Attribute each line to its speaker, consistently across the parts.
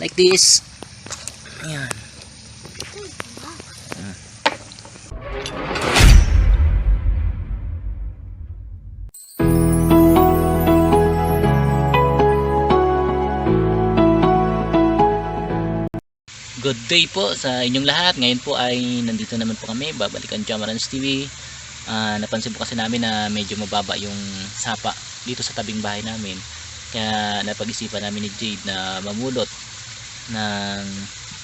Speaker 1: Like this. Ayan. Good day po sa inyong lahat. Ngayon po ay nandito naman po kami. Babalikan Jamarans TV. Ah, napansin po kasi namin na medyo mababa yung sapa dito sa tabing bahay namin. Kaya napag-isipan namin ni Jade na mamulot ng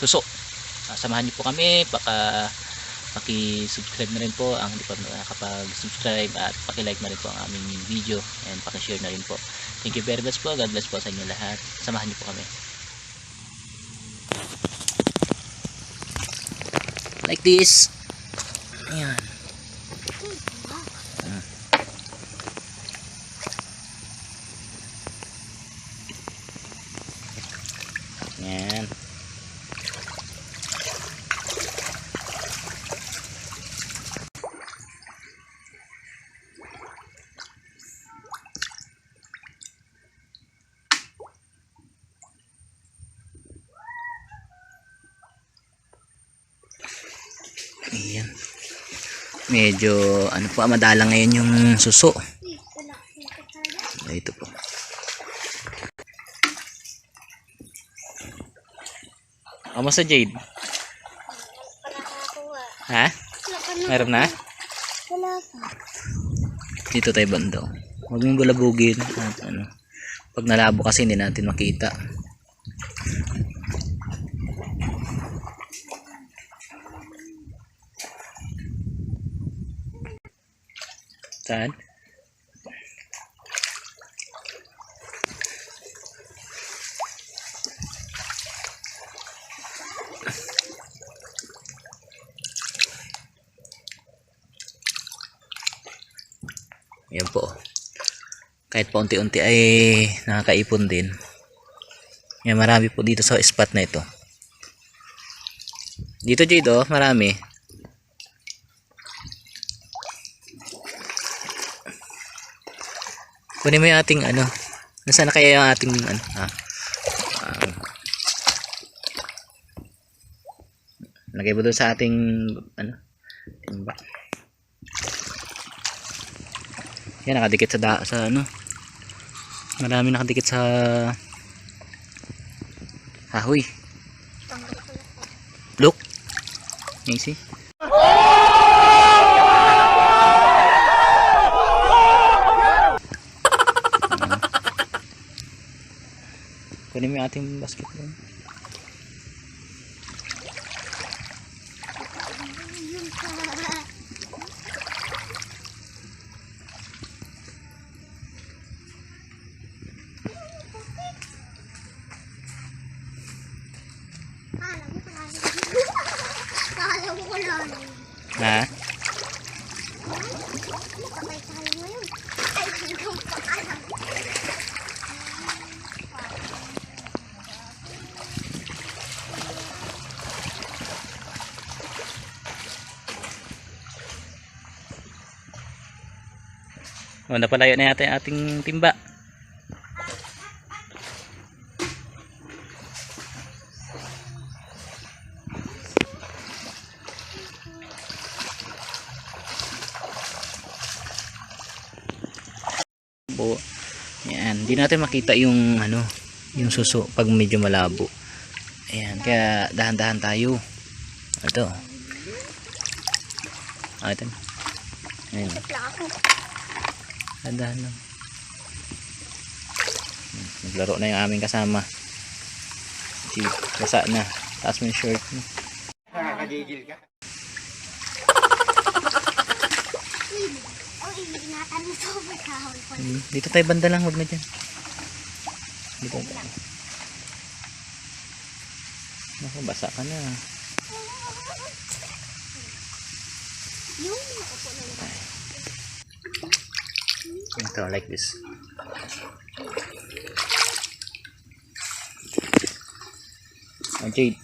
Speaker 1: suso. Ah, samahan niyo po kami. Baka paki-subscribe na rin po ang hindi pa nakakapag-subscribe at paki-like na rin po ang aming video and paki-share na rin po. Thank you very much po. God bless po sa inyo lahat. Samahan niyo po kami. like this ayan Ah. ayan ayan medyo ano po madala ngayon yung suso ito po Kamusta Jade? Ha? Meron na? Dito tayo banda. Huwag mong bulabugin. At ano, pag nalabo kasi hindi natin makita. Saan? Yan po. Kahit paunti-unti ay nakakaipon din. Yan, marami po dito sa spot na ito. Dito Jade oh, marami. Kunin mo yung ating ano. Nasaan na kaya yung ating ano? Ah, ah. Lagay mo doon sa ating ano? Timba. Yan nakadikit sa da sa ano. Marami nakadikit sa Hahoy. Look. Yan see. Kunin mo yung ating.
Speaker 2: Kala mo.
Speaker 1: Ha?
Speaker 2: Ay,
Speaker 1: O, napalayo na yata yung ating timba. Po. Yan, hindi natin makita yung ano, yung suso pag medyo malabo. Ayan, kaya dahan-dahan tayo. Ito. Ito. Ayan.
Speaker 2: Ako.
Speaker 1: Dahan lang. Naglaro na yung aming kasama. Si basa na. Taas mo yung shirt mo.
Speaker 3: Nakakagigil ka.
Speaker 1: Hmm, Dito tayo banda lang, wag na dyan. Dito. Naku, basa ka na.
Speaker 2: Yung upo na.
Speaker 1: Ito, like this. Oh, Jade.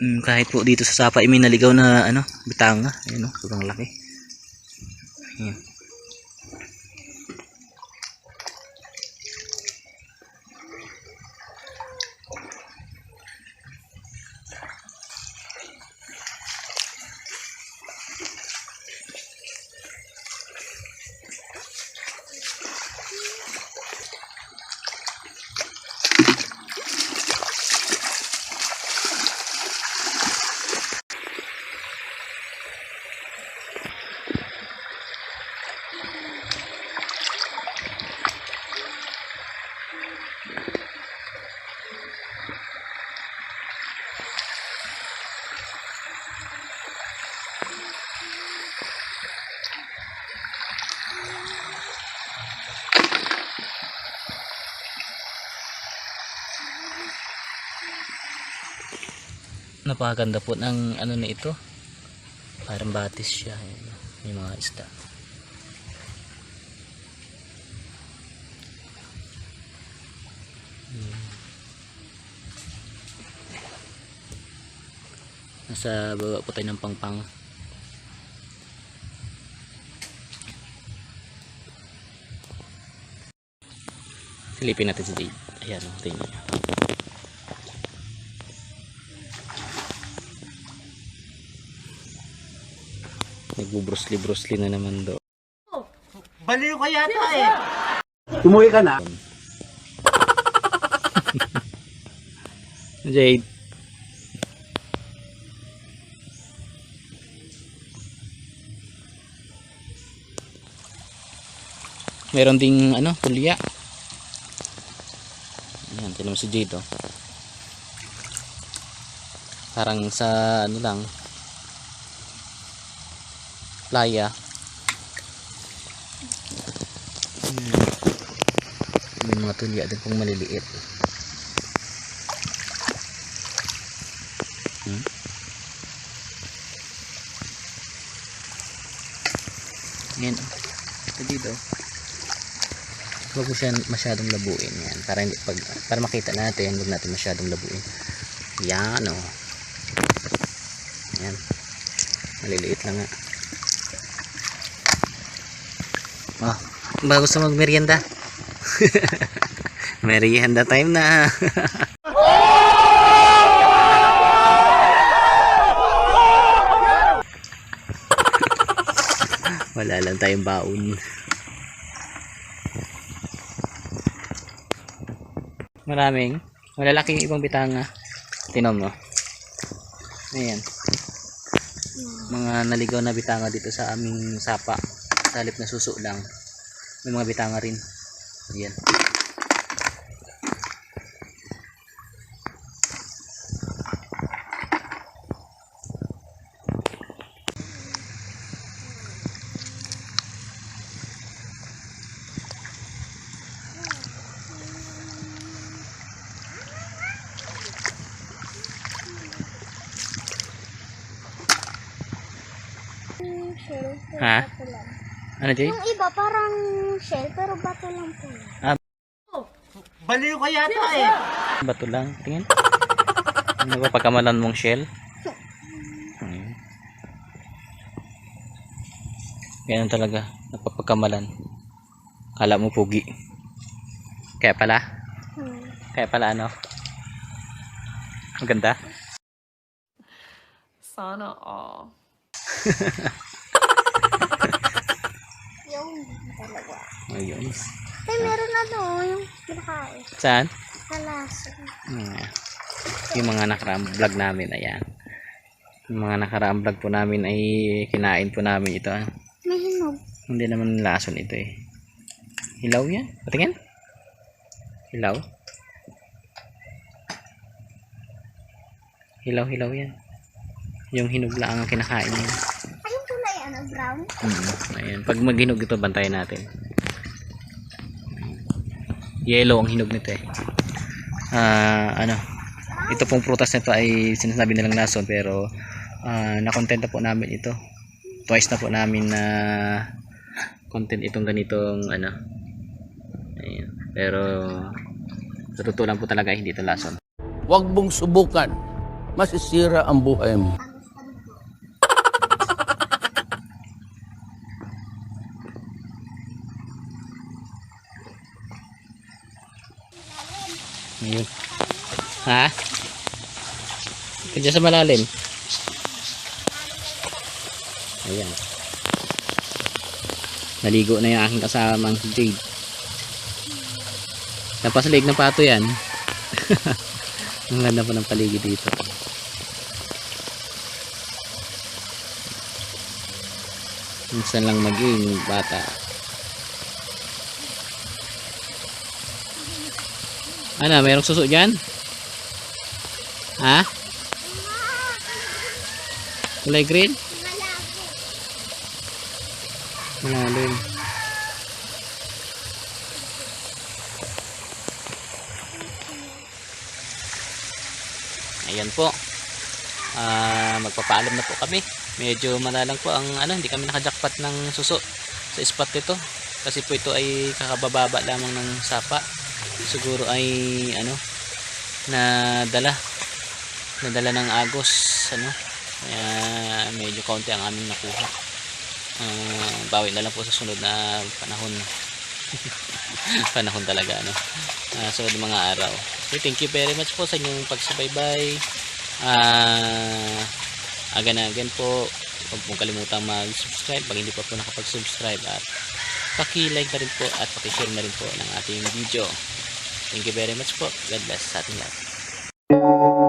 Speaker 1: Mm, kahit po dito sa sapa, ay may naligaw na ano, bitanga. Ayun, oh, sobrang laki. Ayan. Napakaganda po ng ano na ito. Parang batis siya. May mga isda. Hmm. Nasa baba po tayo ng pangpang. Silipin natin si Jade. Ayan, oh, tingnan niyo. Nagbubrusli-brusli na naman do.
Speaker 3: Baliw ka yata eh.
Speaker 4: Umuwi ka na.
Speaker 1: Jade. Meron ding ano, tulya. Ayan, tinan mo si Jade oh. Parang sa ano lang. Playa. Hmm. May mga tulya din pong maliliit. Hmm? Yan. Ito dito. Huwag mo siya masyadong labuin yan. Para, hindi, pag, para makita natin, huwag natin masyadong labuin. Yan o. Oh. Yan. Maliliit lang nga. Oh, ba gusto magmerienda? Merienda time na. Wala lang tayong baon. Maraming. Malalaki yung ibang bitanga. Tinom mo. Ayan. Mga naligaw na bitanga dito sa aming sapa. Sa halip na suso lang. May mga bitanga rin. Ayan.
Speaker 2: Pero
Speaker 1: Ha? Ano, Jay?
Speaker 2: Yung iba parang shell, pero bato lang po.
Speaker 3: Baliw ka yata eh.
Speaker 1: Bato lang. Tingin. Ano ba pagkamalan mong shell? Ayan. Ganyan talaga. Napapagkamalan. Kala mo pugi. Kaya pala.
Speaker 2: Hmm.
Speaker 1: Kaya pala ano. Ang ganda.
Speaker 5: Sana all.
Speaker 2: Yung talaga.
Speaker 1: Ayun.
Speaker 2: Ay, meron ano, yung pinakain.
Speaker 1: Saan?
Speaker 2: Kalaso.
Speaker 1: Hmm. Yung mga nakaraang vlog namin. Ayan. Yung mga nakaraang vlog po namin ay kinain po namin ito. ah.
Speaker 2: May hinog.
Speaker 1: Hindi naman lason ito eh. Hilaw yan? Patingin? Hilaw? Hilaw, hilaw yan. Yung hinog lang ang kinakain niya.
Speaker 2: Ay, yung kulay, ano, brown?
Speaker 1: Mm, ayan. Pag maghinog ito, bantayan natin. Yellow ang hinog nito eh. Ah, ano, ito pong prutas nito ay sinasabi nilang lason pero ah, nakontenta po namin ito. Twice na po namin na content itong ganitong ano. Ayan. Pero sa totoo lang po talaga hindi ito lason.
Speaker 4: Huwag mong subukan. Masisira ang buhay mo.
Speaker 1: Ayun. Ha? Kaya sa malalim. Ayan. Naligo na yung aking kasamang Jade. Napaslig ng pato yan. Ang ganda po ng paligid dito. Minsan lang maging bata. Ano, mayroong suso dyan? Ha? Kulay green? Malalim. Ayan po. ah, magpapaalam na po kami. Medyo manalang po ang ano, hindi kami nakajakpat ng suso sa spot nito. Kasi po ito ay kakabababa lamang ng sapa. Siguro ay ano, nadala nadala ng agos ano? Kaya medyo kaunti ang aming nakuha. Ah, bawi na lang po sa sunod na panahon. Panahon talaga ano? Ah, sunod mga araw. So thank you very much po sa inyong pagsubaybay. Ah agan-agan po huwag pong kalimutang mag-subscribe pag hindi pa po nakapag-subscribe. At paki-like na rin po at paki-share na rin po ng ating video. Thank you very much po. God bless sa ating lahat